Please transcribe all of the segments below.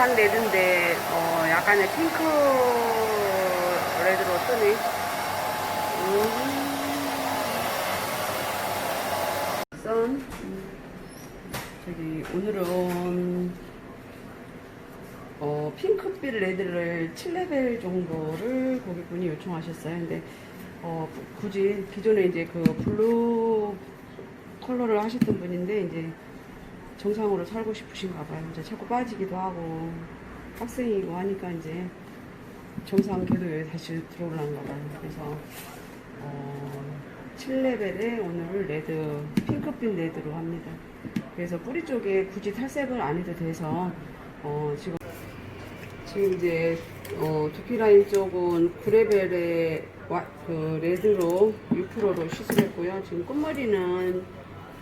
정상 레드인데 어, 약간의 핑크 레드로 뜨네. 음. 선. 음. 저기 오늘은 어, 핑크빛 레드를 7레벨 정도를 고객분이 요청하셨어요. 근데 어, 구- 굳이 기존에 이제 그 블루 컬러를 하셨던 분인데 이제 정상으로 살고 싶으신가 봐요. 이제 자꾸 빠지기도 하고 학생이고 하니까 이제 정상 궤도에 다시 들어올라는가 봐요. 그래서 어, 7레벨에 오늘 레드 핑크빛 레드로 합니다. 그래서 뿌리 쪽에 굳이 탈색을 안 해도 돼서 어, 지금 지금 이제 어, 두피 라인 쪽은 9레벨에 와, 그 레드로 6%로 시술했고요. 지금 끝머리는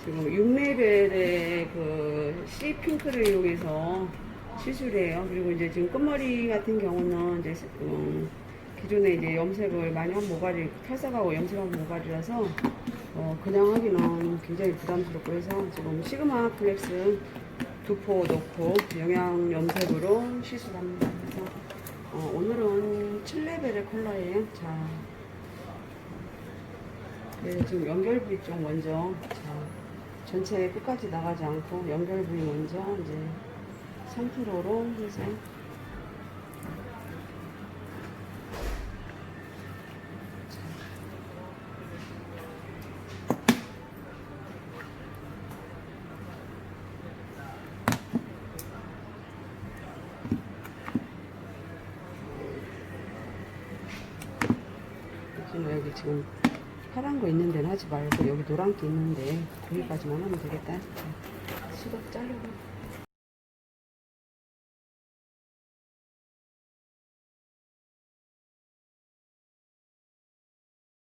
지금 6레벨의 그 C 핑크를 이용해서 시술해요. 그리고 이제 지금 끝머리 같은 경우는 이제 음, 기존에 이제 염색을 많이 한 모가지 탈색하고 염색한 모가지라서 어, 그냥 하기는 굉장히 부담스럽고 해서 지금 시그마 플렉스 두포 넣고 영양 염색으로 시술합니다. 그래서 어, 오늘은 7레벨의 컬러예요. 자, 네, 지금 연결 부위 쪽 먼저 자, 전체 끝까지 나가지 않고 연결 부위 먼저 이제 3%로 해서 지금 여기 지금 파란 거 있는 데는 하지 말고 여기 노란 게 있는데 거기까지만 하면 되겠다. 수덕 자르고.